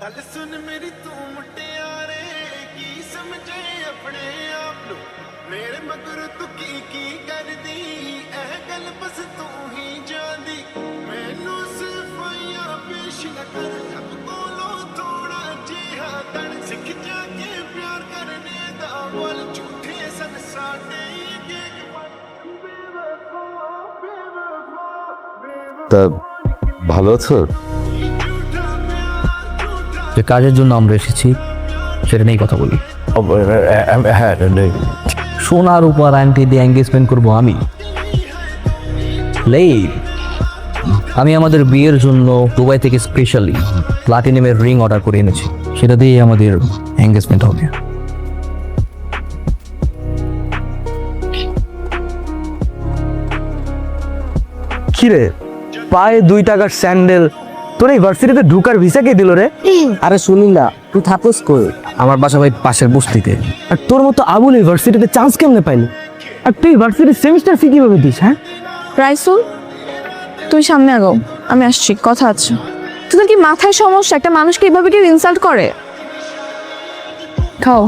ਗੱਲ ਸੁਣ ਮੇਰੀ ਤੂੰ ਮੁਟਿਆਰੇ ਕੀ ਸਮਝੇ ਆਪਣੇ ਆਪ ਨੂੰ ਮੇਰੇ ਮਗਰ ਤੂੰ ਕੀ ਕੀ ਕਰਦੀ ਇਹ ਗੱਲ ਬਸ ਤੂੰ ਹੀ ਜਾਣਦੀ ਮੈਨੂੰ ਸਿਫਾਈਆਂ ਪੇਸ਼ ਨਾ ਕਰ ਰੱਬ ਕੋਲੋਂ ਥੋੜਾ ਜਿਹਾ ਤਣ ਸਿੱਖ ਜਾ ਕੇ ਪਿਆਰ ਕਰਨੇ ਦਾ ਬੋਲ ਝੂਠੇ ਸਨ ਸਾਡੇ ਅੱਗੇ ਬੇਵਫਾ ਬੇਵਫਾ তা ভালো আছো ਝੂਠਾ ਪਿਆਰ ਝੂਠਾ যে কাজের জন্য আমরা এসেছি সেটা নিয়েই কথা বলি। হ্যাঁ সোনার উপর আংটি দিয়ে এঙ্গেজমেন্ট করব আমি। আমি আমাদের বিয়ের জন্য দুবাই থেকে স্পেশালি প্লাটিনামের রিং অর্ডার করে এনেছি। সেটা দিয়েই আমাদের এঙ্গেজমেন্ট হবে। কিরে? পায়ে দুই টাকার স্যান্ডেল তোর এই ভার্সিটিতে ঢুকার ভিসা কে দিল রে? আরে শুনি না তুই থাকস কই? আমার বাসা ভাই পাশের বস্তিতে। আর তোর মতো আবুল এই ভার্সিটিতে চান্স কেমনে পাইলি? আর তুই ভার্সিটির সেমিস্টার ফি কীভাবে দিস হ্যাঁ? রাইসুল তুই সামনে আগাও। আমি আসছি কথা আছে। তোদের কি মাথায় সমস্যা? একটা মানুষকে এইভাবে কেউ ইনসাল্ট করে? খাও।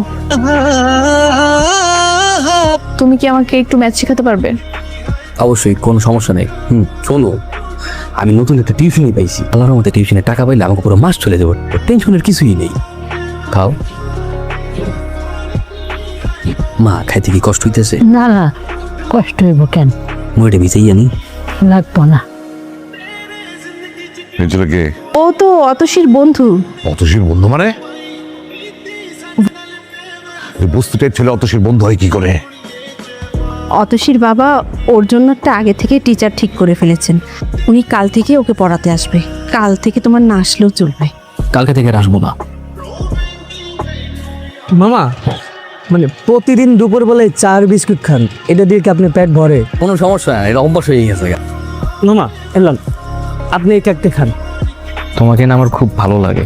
তুমি কি আমাকে একটু ম্যাথ শেখাতে পারবে? অবশ্যই কোনো সমস্যা নেই। হুম শোনো আমি নতুন একটা টিউশনই পাইছি। আল্লাহর মধ্যে টিউশনে টাকা পাইলে আমাকে পুরো মাস চলে যাব। টেনশনের কিছুই নেই। খাও। মা খাইতে কি কষ্ট হইতেছে? না না কষ্ট হইব কেন? মুড়ে ভিজাই আনি। লাগবো না। কে ও তো অতসীর বন্ধু। অতসীর বন্ধু মানে? বস্তুটার ছেলে অতসীর বন্ধু হয় কি করে? অতসীর বাবা ওর জন্য একটা আগে থেকে টিচার ঠিক করে ফেলেছেন। উনি কাল থেকে ওকে পড়াতে আসবে। কাল থেকে তোমার না আসলেও চলবে। কালকে থেকে আর আসব না। মামা মানে প্রতিদিন দুপুর বেলায় চার বিস্কুট খান। এটা দিয়ে কি আপনি পেট ভরে? কোনো সমস্যা নাই এটা অভ্যাস হয়ে গেছে। মামা এলাম। আপনি এটা একটা খান। তোমাকে না আমার খুব ভালো লাগে।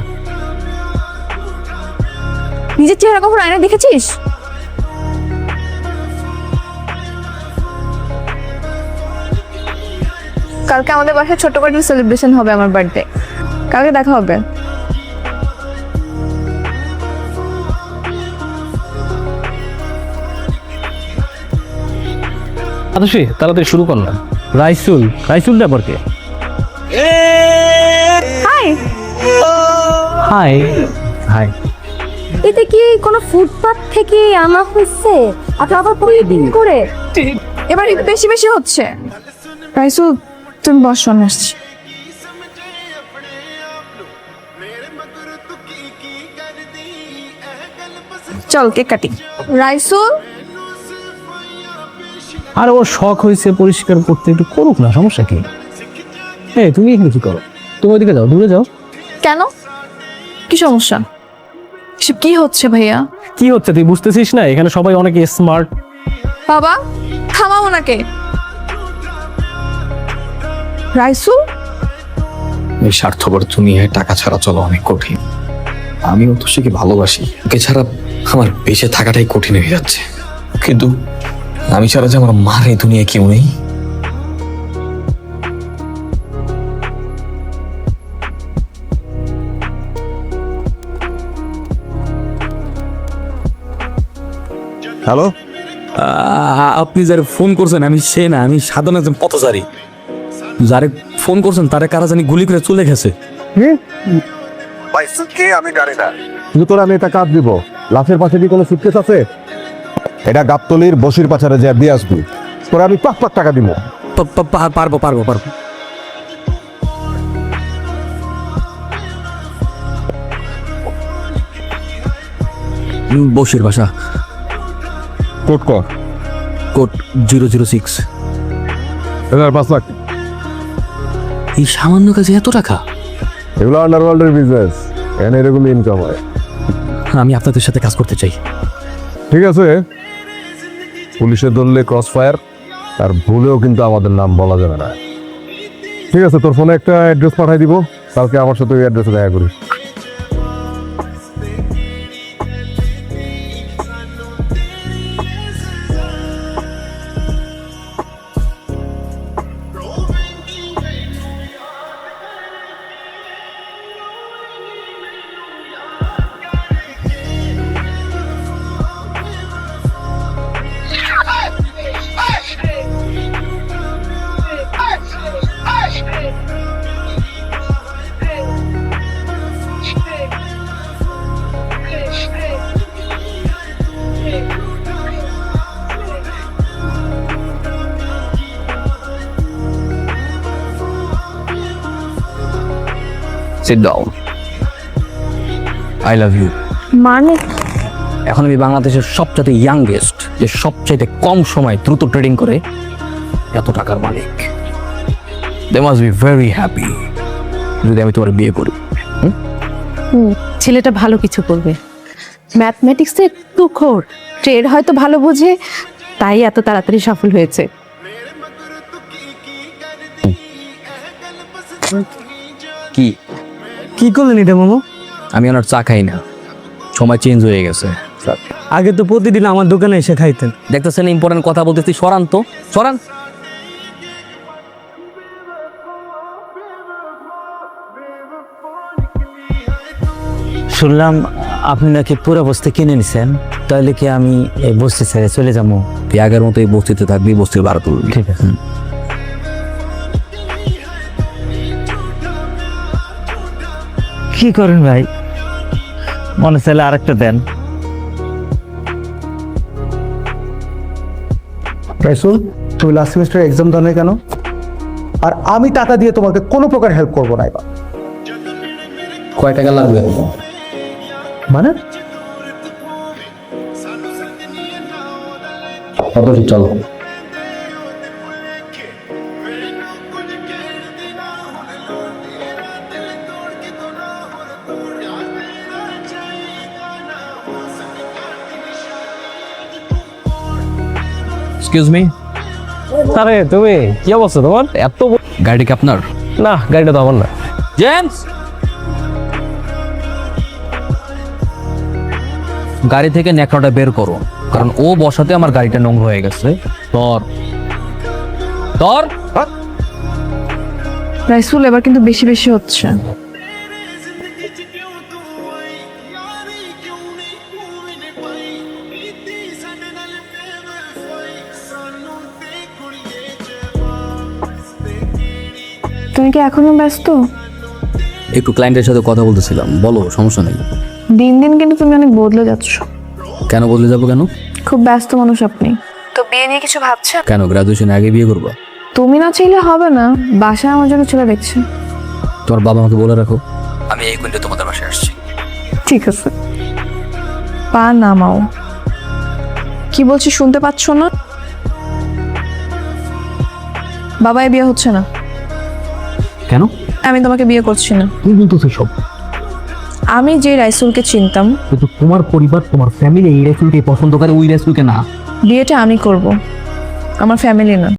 নিজের চেহারা কখনো আয়না দেখেছিস? কালকে আমাদের বাসায় ছোট করে সেলিব্রেশন হবে আমার বার্থডে কালকে দেখা হবে। আদর্শী তাড়াতাড়ি শুরু করলাম রাইসুল রাইসুল ব্যাপার কে? হাই হাই হাই এটা কি কোনো ফুটপাথ থেকে আনা হয়েছে? আর আবার প্রতিদিন করে? এবার একটু বেশি বেশি হচ্ছে। রাইসুল তুমি বসো আমি আসছি। চল কে কাটি। রাইসুল? আর ও শখ হয়েছে পরিষ্কার করতে একটু করুক না সমস্যা কি? এই তুমি এখানে কি করো? তুমি ওইদিকে যাও দূরে যাও। কেন? কি সমস্যা? সব কি হচ্ছে ভাইয়া? কি হচ্ছে তুই বুঝতেছিস না? এখানে সবাই অনেক স্মার্ট বাবা থামাও ওনাকে রাইসুল এই স্বার্থপর দুনিয়ায় টাকা ছাড়া চলা অনেক কঠিন। আমিও তো সেকে ভালোবাসি। ওকে ছাড়া আমার বেঁচে থাকাটাই কঠিন হয়ে যাচ্ছে। কিন্তু আমি ছাড়া যে আমার মার এই দুনিয়ায় কেউ নেই। হ্যালো আপনি যারে ফোন করছেন আমি সে না আমি সাধারণ একজন পথচারী। যারে ফোন করছেন তারে কারা জানি গুলি করে চলে গেছে। কিন্তু তোরা আমি এটা কাজ দিব। লাশের পাশে কি কোনো সুটকেস আছে? এটা গাবতলির বসির পাচারে যে দিয়ে আসবি তোরা আমি পাঁচ পাঁচ টাকা দিব। পারব পারব পারব। বসির বাসা। কোট কর। Code zero zero six. এবার পাঁচ লাখ। এই সামান্য কাজে এত টাকা? এগুলো আন্ডারওয়ার্ল্ডের বিজনেস এখানে এরকম ইনকাম হয়। আমি আপনাদের সাথে কাজ করতে চাই। ঠিক আছে। পুলিশে ধরলে ক্রস ফায়ার আর ভুলেও কিন্তু আমাদের নাম বলা যাবে না। ঠিক আছে তোর ফোনে একটা অ্যাড্রেস পাঠাই দিব। কালকে আমার সাথে ওই অ্যাড্রেসে দেখা করিস। Sit down I love you মানে? এখন আমি বাংলাদেশের সবচাইতে ইয়াংগেস্ট যে সবচাইতে কম সময় দ্রুত ট্রেডিং করে এত টাকার মালিক। They must be very happy যদি আমি তোমার বিয়ে করি। ছেলেটা ভালো কিছু করবে। ম্যাথমেটিক্সে একটু খোর ট্রেড হয়তো ভালো বোঝে তাই এত তাড়াতাড়ি সফল হয়েছে। কি? কি করলেন এটা মামু? আমি ওনার চা খাই না। সময় চেঞ্জ হয়ে গেছে। আগে তো প্রতিদিন আমার দোকানে এসে খাইতেন। দেখতেছেন ইম্পর্টেন্ট কথা বলতেছি সরান তো। সরান। শুনলাম আপনি নাকি পুরো বস্তি কিনে নিছেন তাহলে কি আমি এই বস্তি ছেড়ে চলে যাব? তুই আগের মতো এই বস্তিতে থাকবি বস্তির বারো তুলবি। ঠিক আছে। কি করেন ভাই? মনে চাইলে আরেকটা দেন। রাইসুল তুমি লাস্ট সেমিস্টার এক্সাম দাও কেন? আর আমি টাকা দিয়ে তোমাকে কোনো প্রকার হেল্প করব না এবার। কয় টাকা লাগবে? মানে? চলো? এক্সকিউজ মি আরে তুমি কি অবস্থা তোমার? এত গাড়ি কি আপনার? না গাড়িটা তো আমার না। জেমস গাড়ি থেকে ন্যাকড়াটা বের করো কারণ ও বসাতে আমার গাড়িটা নোংরা হয়ে গেছে। তোর তোর রাইসুল এবার কিন্তু বেশি বেশি হচ্ছে। তুমি কি এখনও ব্যস্ত? একটু ক্লায়েন্টের সাথে কথা বলতেছিলাম। বলো সমস্যা নেই। দিন দিন কিন্তু তুমি অনেক বদলে যাচ্ছ। কেন বদলে যাব কেন? খুব ব্যস্ত মানুষ আপনি। তো বিয়ে নিয়ে কিছু ভাবছেন? কেন গ্রাজুয়েশন আগে বিয়ে করব? তুমি না চাইলে হবে না। বাসায় আমার জন্য ছেলে দেখছে। তোমার বাবা আমাকে বলে রাখো। আমি এই কুইন্টে তোমাদের বাসায় আসছি। ঠিক আছে। পা নামাও। কি বলছি শুনতে পাচ্ছ না? বাবাই বিয়ে হচ্ছে না। কেন? আমি তোমাকে বিয়ে করছি না। তুই বলতেছো সব? আমি যে রাইসুলকে চিনতাম কিন্তু তোমার পরিবার তোমার ফ্যামিলি এই রাইসুলকে পছন্দ করে ওই রাইসুলকে না। বিয়েটা আমি করব। আমার ফ্যামিলি না।